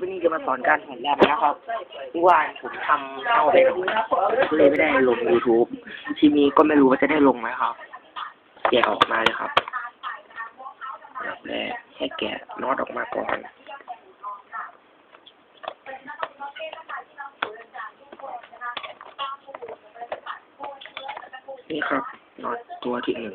วันนี้จะมาสอนการหันแรมนะครับเมื่อวานผมทำเอาไปหน่อยเลยไม่ได้ลง YouTube ทีนี้ก็ไม่รู้ว่าจะได้ลงไหมครับแกะออกมาเลยครับอับแรกให้แกะน็อตออกมาก่อนนี่ครับน็อตตัวที่หนึ่ง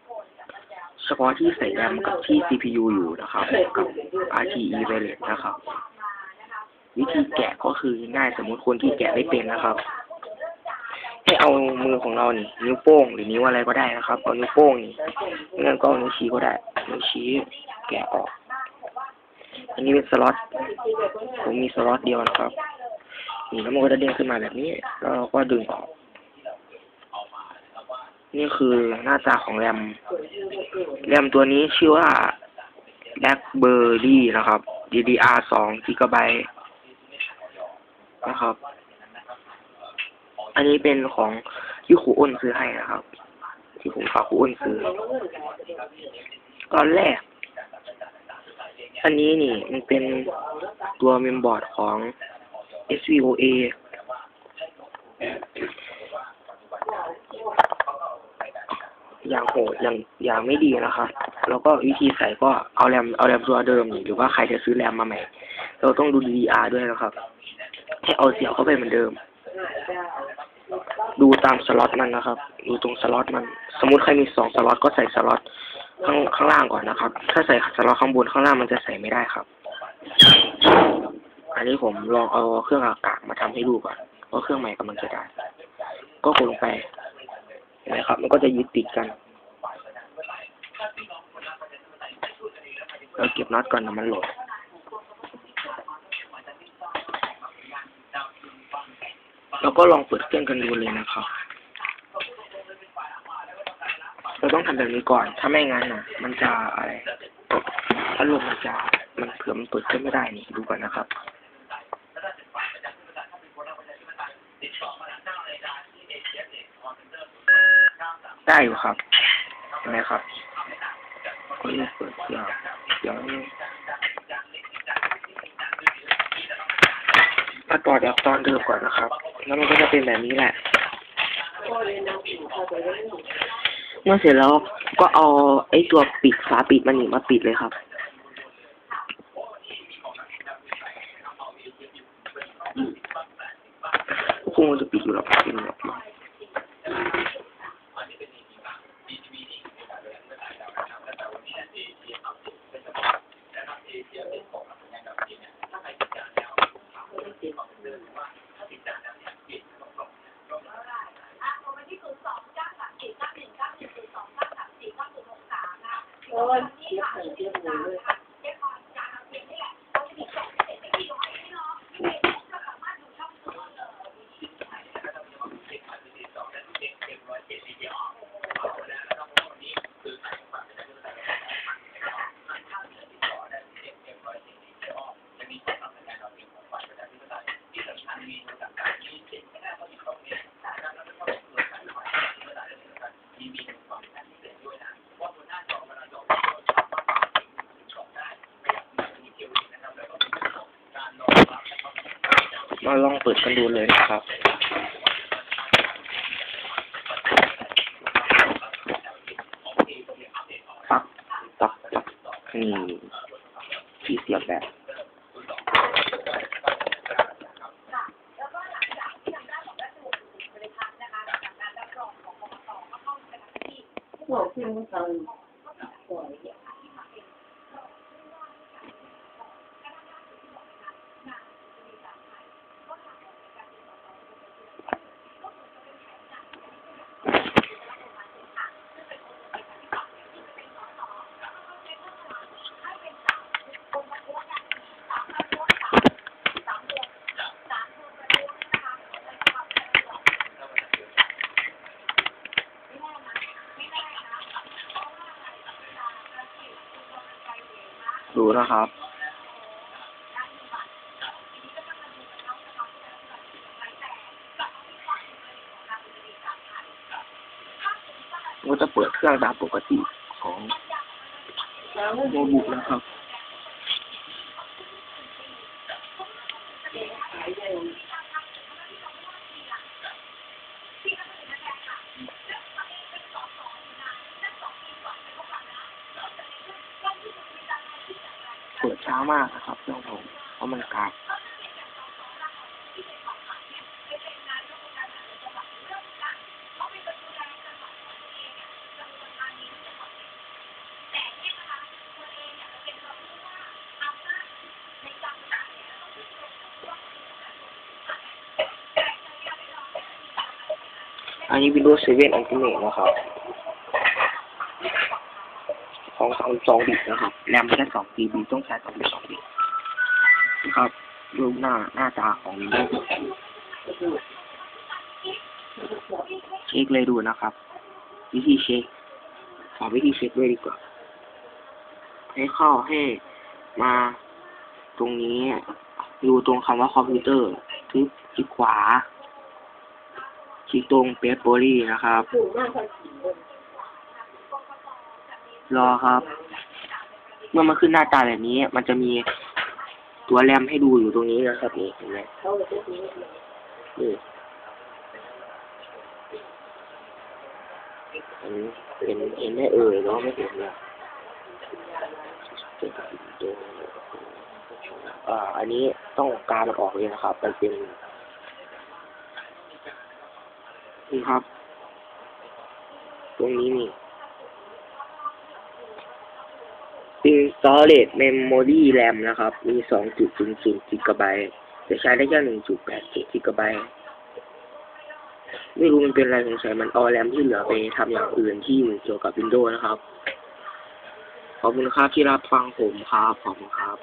ฉพาะที่ใส่แรมกับที่ CPU อยู่นะครับ กับ RTE Wireless นะครับ วิธีแกะก็คือง่ายสมมติคนที่แกะไม่เป็นนะครับ ให้เอามือของเรานี่นิ้วโป้งหรือนิ้วอะไรก็ได้นะครับ เอานิ้วโป้งนี่งั้นก็เอานิ้วชี้ก็ได้นิ้วชี้แกะออก อันนี้เป็นสล็อตผมมีสล็อตเดียวนะครับนี่แล้วมันก็จะเด้งขึ้นมาแบบนี้แล้วเราก็ดึงออก นี่คือหน้าตาของแรม แรมตัวนี้ชื่อว่า BlackBerry นะครับ DDR 2 GB นะครับ อันนี้เป็นของที่ครูอ้นซื้อให้นะครับ ที่ผมฝากครูอ้นซื้อ ตอนแรก อันนี้นี่มันเป็นตัวเมมบอร์ดของ SVOA อย่างโหดอย่างอย่างไม่ดีนะครับ แล้วก็วิธีใส่ก็เอาแรมเอาแรมตัวเดิมหรือว่าใครจะซื้อแรมมาใหม่ เราต้องดู DDR ด้วยนะครับให้เอาเสียบเข้าไปเหมือนเดิม ดูตามสล็อตมันนะครับ ดูตรงสล็อตมัน สมมติใครมีสองสล็อตก็ใส่สล็อตข้างข้างล่างก่อนนะครับ ถ้าใส่สล็อตข้างบนข้างล่างมันจะใส่ไม่ได้ครับ อันนี้ผมลองเอาเครื่องอากาศมาทำให้ดูก่อนว่าเครื่องใหม่กำลังจะได้ ก็กดลงไป นไหมครับ มันก็จะยึดติดกัน เราเก็บน็อตก่อนนะมันโหลดแล้วก็ลองเปิดเครื่องกันดูเลยนะครับ เราต้องทำแบบนี้ก่อน ถ้าไม่งั้นน่ะมันจะอะไร ถ้าลมมันจะมันเผื่อมันเปิดเครื่องไม่ได้นี่ดูก่อนนะครับ ได้อยู่ครับเห็นไหมครับก็ยังเปิดเครื่องเดี๋ยวมาต่อจากตอนเดิมก่อนนะครับ แล้วมันก็จะเป็นแบบนี้แหละ เมื่อเสร็จแล้วก็เอาไอ้ตัวปิดฝาปิดมันนี่มาปิดเลยครับคงจะปิดอยู่หรอกปิดหร อก มาลองเปิดกันดูเลยนะครับปักปักปักนี่ที่เสียบแบบบอกที่ ดูนะครับ ก็จะเปิดเครื่องตามปกติของโน้ตบุ๊กนะครับ ขายได้ เปิด ช้ามากนะครับเครื่องผมเพราะมันกากอันนี้ Windows 7 Ultimate นะครับ ของสองสองบิตนะครับแรมแค่สอง GB ต้องใช้สองบิตสองบิตนะครับรูปหน้าหน้าตาของ Windows เช็คเลยดูนะครับ วิธีเช็คขอวิธีเช็คด้วยดีกว่า ให้เข้าให้มาตรงนี้ดูตรงคำว่าคอมพิวเตอร์คลิกคลิกขวาคลิกตรงเป p โ r ลีนะครับ ถูกมากค่ะสี่คน รอครับ เมื่อมันขึ้นหน้าตาแบบนี้ มันจะมีตัวแรมให้ดูอยู่ตรงนี้นะครับนี่เห็นไหมเขาเลยจะซื้อนี่เห็นเห็นเห็นได้เอ่ยเนาะไม่เห็นเนี่ยอ่า อันนี้ต้องการมันออกเลยนะครับ มันเป็นนี่ครับ ตรงนี้นี่ เป็น solid memory RAM นะครับ มีสองจุดศูนย์ศูนย์กิกะไบต์จะใช้ได้แค่หนึ่งจุดแปดจ็ดกิกะไบต์ไม่รู้มันเป็นอะไรสงสัยมันเอาแรมที่เหลือไปทำอย่างอื่นที่อยู่เกี่ยวกับ Windows นะครับ ขอบคุณครับที่รับฟังผมครับ ขอบคุณครับ